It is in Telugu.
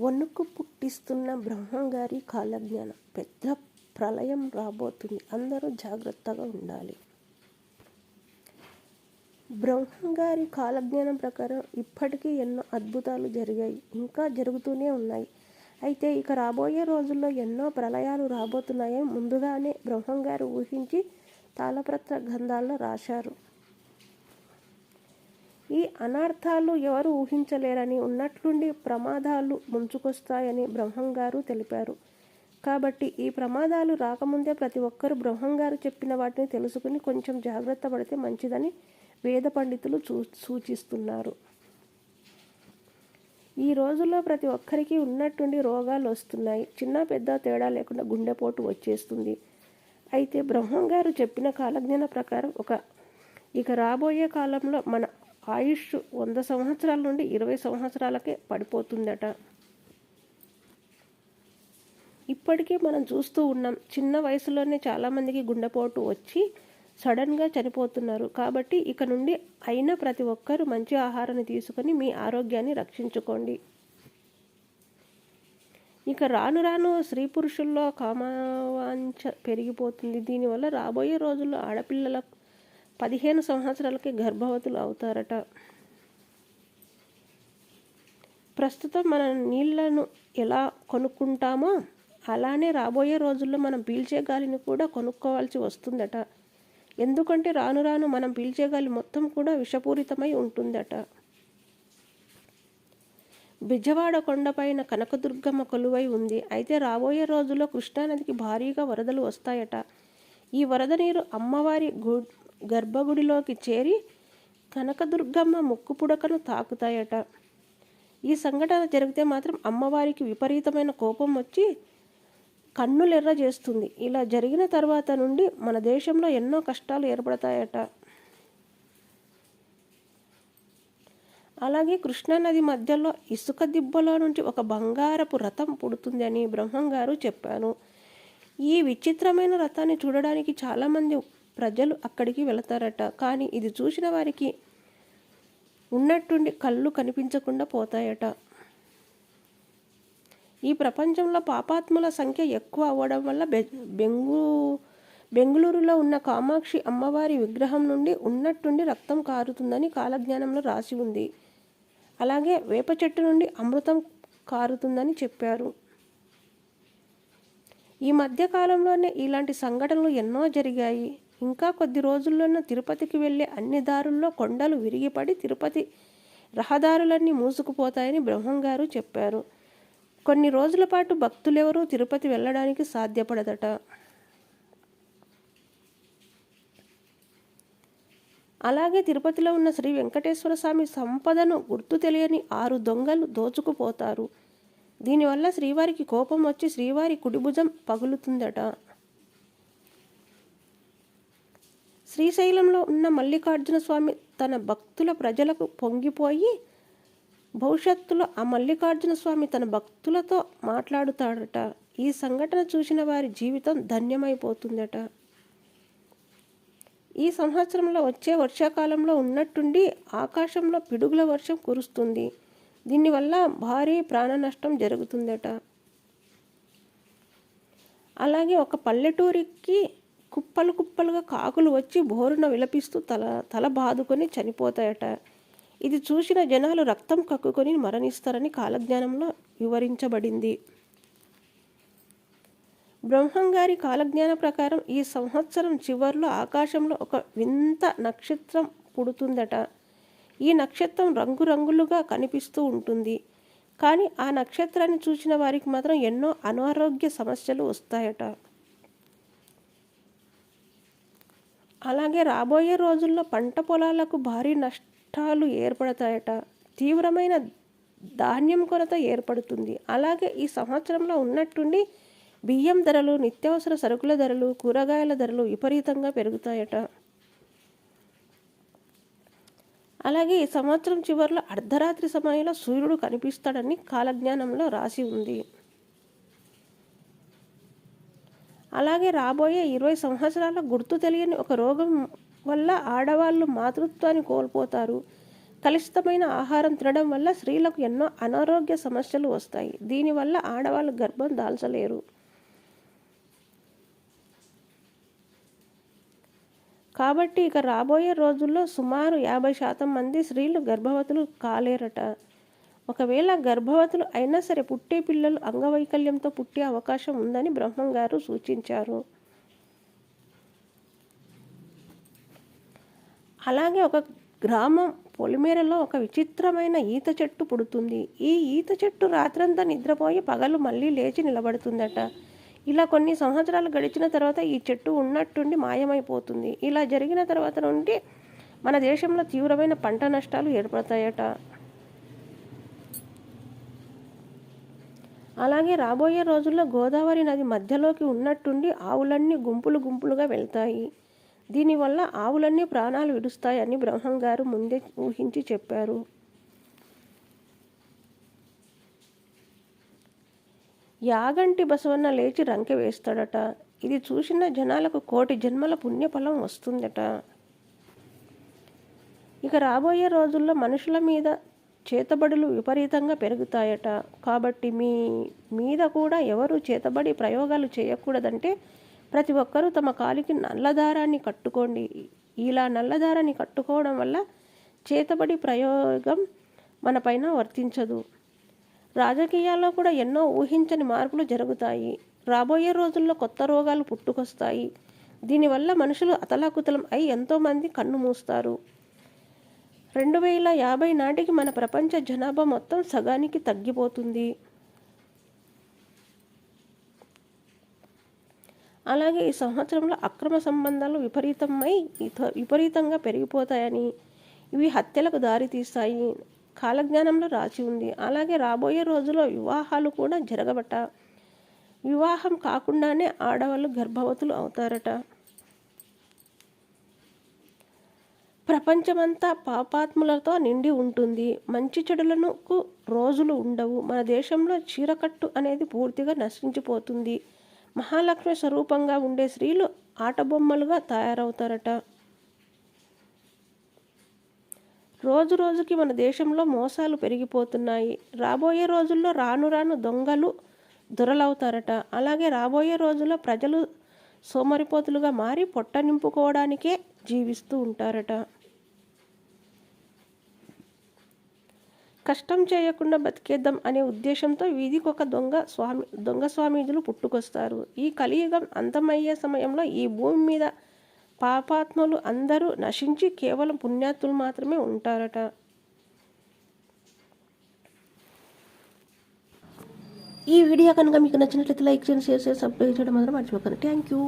వణుకు పుట్టిస్తున్న బ్రహ్మంగారి కాలజ్ఞానం. పెద్ద ప్రళయం రాబోతుంది. అందరూ జాగ్రత్తగా ఉండాలి. బ్రహ్మంగారి కాలజ్ఞానం ప్రకారం ఇప్పటికీ ఎన్నో అద్భుతాలు జరిగాయి. ఇంకా జరుగుతూనే ఉన్నాయి. అయితే ఇక రాబోయే రోజుల్లో ఎన్నో ప్రళయాలు రాబోతున్నాయని ముందుగానే బ్రహ్మంగారు ఊహించి తాళపత్ర గ్రంథాల్లో రాశారు. ఈ అనర్థాలు ఎవరు ఊహించలేరని ఉన్నట్లుండి ప్రమాదాలు ముంచుకొస్తాయని బ్రహ్మంగారు తెలిపారు. కాబట్టి ఈ ప్రమాదాలు రాకముందే ప్రతి ఒక్కరూ బ్రహ్మంగారు చెప్పిన వాటిని తెలుసుకుని కొంచెం జాగ్రత్త పడితే మంచిదని వేద పండితులు చూ సూచిస్తున్నారు. ఈ రోజుల్లో ప్రతి ఒక్కరికి ఉన్నట్టుండి రోగాలు వస్తున్నాయి. చిన్న పెద్ద తేడా లేకుండా గుండెపోటు వచ్చేస్తుంది. అయితే బ్రహ్మంగారు చెప్పిన కాలజ్ఞాన ప్రకారం ఒక ఇక రాబోయే కాలంలో మన ఆయుష్ వంద సంవత్సరాల నుండి ఇరవై సంవత్సరాలకే పడిపోతుందట. ఇప్పటికీ మనం చూస్తూ ఉన్నాం చిన్న వయసులోనే చాలామందికి గుండెపోటు వచ్చి సడన్గా చనిపోతున్నారు. కాబట్టి ఇక నుండి అయిన ప్రతి ఒక్కరూ మంచి ఆహారాన్ని తీసుకొని మీ ఆరోగ్యాన్ని రక్షించుకోండి. ఇక రాను రాను స్త్రీ పురుషుల్లో కామవాంఛ పెరిగిపోతుంది. దీనివల్ల రాబోయే రోజుల్లో ఆడపిల్లల పదిహేను సంవత్సరాలకి గర్భవతులు అవుతారట. ప్రస్తుతం మన నీళ్ళను ఎలా కొనుక్కుంటామో అలానే రాబోయే రోజుల్లో మనం పీల్చే గాలిని కూడా కొనుక్కోవాల్సి వస్తుందట. ఎందుకంటే రాను రాను మనం పీల్చే గాలి మొత్తం కూడా విషపూరితమై ఉంటుందట. బిజవాడ కొండపైన కనకదుర్గమ్మ కొలువై ఉంది. అయితే రాబోయే రోజుల్లో కృష్ణానదికి భారీగా వరదలు వస్తాయట. ఈ వరద నీరు అమ్మవారి గు గర్భగుడిలోకి చేరి కనకదుర్గమ్మ ముక్కు పుడకను తాకుతాయట. ఈ సంఘటన జరిగితే మాత్రం అమ్మవారికి విపరీతమైన కోపం వచ్చి కన్నులెర్ర చేస్తుంది. ఇలా జరిగిన తర్వాత నుండి మన దేశంలో ఎన్నో కష్టాలు ఏర్పడతాయట. అలాగే కృష్ణానది మధ్యలో ఇసుక దిబ్బలో నుంచి ఒక బంగారపు రథం పుడుతుంది అని బ్రహ్మంగారు చెప్పాను ఈ విచిత్రమైన రథాన్ని చూడడానికి చాలామంది ప్రజలు అక్కడికి వెళతారట. కానీ ఇది చూసిన వారికి ఉన్నట్టుండి కళ్ళు కనిపించకుండా పోతాయట. ఈ ప్రపంచంలో పాపాత్ముల సంఖ్య ఎక్కువ అవ్వడం వల్ల బె బెంగు బెంగళూరులో ఉన్న కామాక్షి అమ్మవారి విగ్రహం నుండి ఉన్నట్టుండి రక్తం కారుతుందని కాలజ్ఞానంలో రాసి ఉంది. అలాగే వేప చెట్టు నుండి అమృతం కారుతుందని చెప్పారు. ఈ మధ్యకాలంలోనే ఇలాంటి సంఘటనలు ఎన్నో జరిగాయి. ఇంకా కొద్ది రోజుల్లోనే తిరుపతికి వెళ్ళే అన్ని దారుల్లో కొండలు విరిగిపడి తిరుపతి రహదారులన్నీ మూసుకుపోతాయని బ్రహ్మంగారు చెప్పారు. కొన్ని రోజుల పాటు భక్తులెవరూ తిరుపతి వెళ్ళడానికి సాధ్యపడదట. అలాగే తిరుపతిలో ఉన్న శ్రీ వెంకటేశ్వర స్వామి సంపదను గుర్తు తెలియని ఆరు దొంగలు దోచుకుపోతారు. దీనివల్ల శ్రీవారికి కోపం వచ్చి శ్రీవారి కుడిభుజం పగులుతుందట. శ్రీశైలంలో ఉన్న మల్లికార్జున స్వామి తన భక్తుల ప్రజలకు పొంగిపోయి భవిష్యత్తులో ఆ మల్లికార్జున స్వామి తన భక్తులతో మాట్లాడుతాడట. ఈ సంఘటన చూసిన వారి జీవితం ధన్యమైపోతుందట. ఈ సంవత్సరంలో వచ్చే వర్షాకాలంలో ఉన్నట్టుండి ఆకాశంలో పిడుగుల వర్షం కురుస్తుంది. దీనివల్ల భారీ ప్రాణ నష్టం జరుగుతుందట. అలాగే ఒక పల్లెటూరికి కుప్పలు కుప్పలుగా కాకులు వచ్చి బోరున విలపిస్తూ తల తల బాదుకొని చనిపోతాయట. ఇది చూసిన జనాలు రక్తం కక్కుకొని మరణిస్తారని కాలజ్ఞానంలో వివరించబడింది. బ్రహ్మంగారి కాలజ్ఞాన ప్రకారం ఈ సంవత్సరం చివరిలో ఆకాశంలో ఒక వింత నక్షత్రం పుడుతుందట. ఈ నక్షత్రం రంగురంగులుగా కనిపిస్తూ ఉంటుంది. కానీ ఆ నక్షత్రాన్ని చూసిన వారికి మాత్రం ఎన్నో అనారోగ్య సమస్యలు వస్తాయట. అలాగే రాబోయే రోజుల్లో పంట పొలాలకు భారీ నష్టాలు ఏర్పడతాయట. తీవ్రమైన ధాన్యం కొరత ఏర్పడుతుంది. అలాగే ఈ సంవత్సరంలో ఉన్నట్టుండి బియ్యం ధరలు నిత్యావసర సరుకుల ధరలు కూరగాయల ధరలు విపరీతంగా పెరుగుతాయట. అలాగే ఈ సంవత్సరం చివరిలో అర్ధరాత్రి సమయంలో సూర్యుడు కనిపిస్తాడని కాలజ్ఞానంలో రాసి ఉంది. అలాగే రాబోయే ఇరవై సంవత్సరాల గుర్తు తెలియని ఒక రోగం వల్ల ఆడవాళ్ళు మాతృత్వాన్ని కోల్పోతారు. కలుషితమైన ఆహారం తినడం వల్ల స్త్రీలకు ఎన్నో అనారోగ్య సమస్యలు వస్తాయి. దీనివల్ల ఆడవాళ్ళు గర్భం దాల్చలేరు. కాబట్టి ఇక రాబోయే రోజుల్లో సుమారు యాభై శాతం మంది స్త్రీలు గర్భవతులు కాలేరట. ఒకవేళ గర్భవతులు అయినా సరే పుట్టే పిల్లలు అంగవైకల్యంతో పుట్టే అవకాశం ఉందని బ్రహ్మం గారు సూచించారు. అలాగే ఒక గ్రామం పొలిమేరలో ఒక విచిత్రమైన ఈత చెట్టు పుడుతుంది. ఈ ఈత చెట్టు రాత్రంతా నిద్రపోయి పగలు మళ్ళీ లేచి నిలబడుతుందట. ఇలా కొన్ని సంవత్సరాలు గడిచిన తర్వాత ఈ చెట్టు ఉన్నట్టుండి మాయమైపోతుంది. ఇలా జరిగిన తర్వాత నుండి మన దేశంలో తీవ్రమైన పంట నష్టాలు ఏర్పడతాయట. అలాగే రాబోయే రోజుల్లో గోదావరి నది మధ్యలోకి ఉన్నట్టుండి ఆవులన్నీ గుంపులు గుంపులుగా వెళ్తాయి. దీనివల్ల ఆవులన్నీ ప్రాణాలు విడుస్తాయని బ్రహ్మం గారు ముందే ఊహించి చెప్పారు. యాగంటి బసవన్న లేచి రంకె వేస్తాడట. ఇది చూసిన జనాలకు కోటి జన్మల పుణ్యఫలం వస్తుందట. ఇక రాబోయే రోజుల్లో మనుషుల మీద చేతబడులు విపరీతంగా పెరుగుతాయట. కాబట్టి మీ మీద కూడా ఎవరు చేతబడి ప్రయోగాలు చేయకూడదంటే ప్రతి ఒక్కరూ తమ కాలికి నల్లదారాన్ని కట్టుకోండి. ఇలా నల్లదారాన్ని కట్టుకోవడం వల్ల చేతబడి ప్రయోగం మనపైన వర్తించదు. రాజకీయాల్లో కూడా ఎన్నో ఊహించని మార్పులు జరుగుతాయి. రాబోయే రోజుల్లో కొత్త రోగాలు పుట్టుకొస్తాయి. దీనివల్ల మనుషులు అతలాకుతలం అయి ఎంతోమంది కన్ను మూస్తారు. రెండు వేల యాభై నాటికి మన ప్రపంచ జనాభా మొత్తం సగానికి తగ్గిపోతుంది. అలాగే ఈ సంవత్సరంలో అక్రమ సంబంధాలు విపరీతమై ఇత- విపరీతంగా పెరిగిపోతాయని ఇవి హత్యలకు దారితీస్తాయి కాలజ్ఞానంలో రాసి ఉంది. అలాగే రాబోయే రోజుల్లో వివాహాలు కూడా జరగబట వివాహం కాకుండానే ఆడవాళ్ళు గర్భవతులు అవుతారట. ప్రపంచమంతా పాపాత్ములతో నిండి ఉంటుంది. మంచి చెడులకు రోజులు ఉండవు. మన దేశంలో చీరకట్టు అనేది పూర్తిగా నశించిపోతుంది. మహాలక్ష్మి స్వరూపంగా ఉండే స్త్రీలు ఆటబొమ్మలుగా తయారవుతారట. రోజు రోజుకి మన దేశంలో మోసాలు పెరిగిపోతున్నాయి. రాబోయే రోజుల్లో రాను రాను దొంగలు దొరలవుతారట. అలాగే రాబోయే రోజుల్లో ప్రజలు సోమరిపోతులుగా మారి పొట్ట నింపుకోవడానికే జీవిస్తూ ఉంటారట. కష్టం చేయకుండా బతికేద్దాం అనే ఉద్దేశంతో వీధికి ఒక దొంగ స్వామి దొంగ స్వామీజులు పుట్టుకొస్తారు. ఈ కలియుగం అంతమయ్యే సమయంలో ఈ భూమి మీద పాపాత్ములు అందరూ నశించి కేవలం పుణ్యాత్ములు మాత్రమే ఉంటారట. ఈ వీడియో కనుక మీకు నచ్చినట్లయితే లైక్ చేయండి షేర్ చేసి సబ్స్క్రైబ్ చేయడం మాత్రం మర్చిపోకండి. Thank you